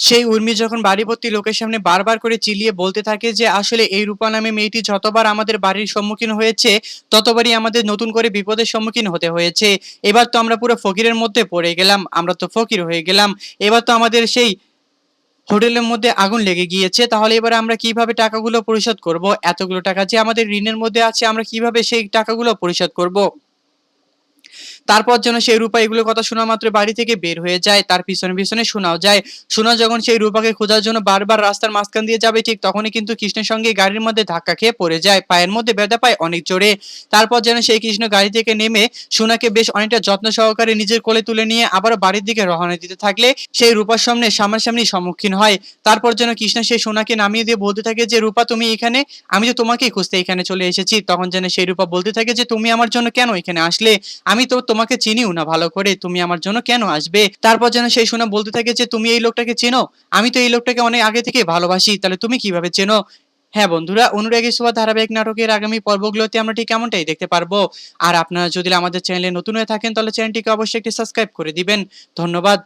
সেই উর্মি যখন বাড়িভর্তি লোকের সামনে বারবার করে চিলিয়ে বলতে থাকে যে, আসলে এই রূপা নামে মেয়েটি যতবার আমাদের বাড়ির সম্মুখীন হয়েছে, ততবারই আমাদের নতুন করে বিপদের সম্মুখীন হতে হয়েছে। এবার তো আমরা পুরো ফকিরের মধ্যে পড়ে গেলাম, আমরা তো ফকির হয়ে গেলাম। এবার তো আমাদের সেই হোটেলের মধ্যে আগুন লেগে গিয়েছে। তাহলে এবার আমরা কীভাবে টাকাগুলো পরিশোধ করব? এতগুলো টাকা যে আমাদের ঋণের মধ্যে আছে, আমরা কীভাবে সেই টাকাগুলো পরিশোধ করব? তারপর যেন সেই রূপা এগুলো কথা শোনা মাত্র বাড়ি থেকে বের হয়ে যায়, তার পিছনে পিছনে শোনাও যায়। শোনা যখন সেই রূপাকে খোঁজার জন্য বারবার রাস্তার মাঝখান দিয়ে যাবে, ঠিক তখনই কিন্তু কৃষ্ণের সঙ্গে গাড়ির মধ্যে ধাক্কা খেয়ে পড়ে যায়, পায়ের মধ্যে ব্যথা পায় অনেক জোরে। তারপর যেন সেই কৃষ্ণ গাড়ি থেকে নেমে সোনাকে বেশ অনেকটা যত্ন সহকারে নিজের কোলে তুলে নিয়ে আবারও বাড়ির দিকে রওনা দিতে থাকলে সেই রূপার সামনে সামনাসামনি সম্মুখীন হয়। তারপর যেন কৃষ্ণ সেই সোনাকে নামিয়ে দিয়ে বলতে থাকে যে, রূপা, তুমি এখানে? আমি তো তোমাকেই খুঁজতে এখানে চলে এসেছি। তখন যেন সেই রূপা বলতে থাকে যে, তুমি আমার জন্য কেন এখানে আসলে? আমি তো তোমাকে চিনিও না ভালো করে, তুমি আমার জন্য কেন আসবে? তারপর যেন সেই সোনা বলতে থাকে যে, তুমি এই লোকটাকে চেনো? আমি তো এই লোকটাকে অনেক আগে থেকে ভালোবাসি, তাহলে তুমি কীভাবে চেনো? হ্যাঁ বন্ধুরা, অনুরাগী সোয়া ধারাবাহিক নাটকের আগামী পর্বগুলোতে আমরা ঠিক এমনটাই দেখতে পারব। আর আপনারা যদি আমাদের চ্যানেলে নতুন হয়ে থাকেন, তাহলে চ্যানেলটিকে অবশ্যই একটি সাবস্ক্রাইব করে দিবেন। ধন্যবাদ।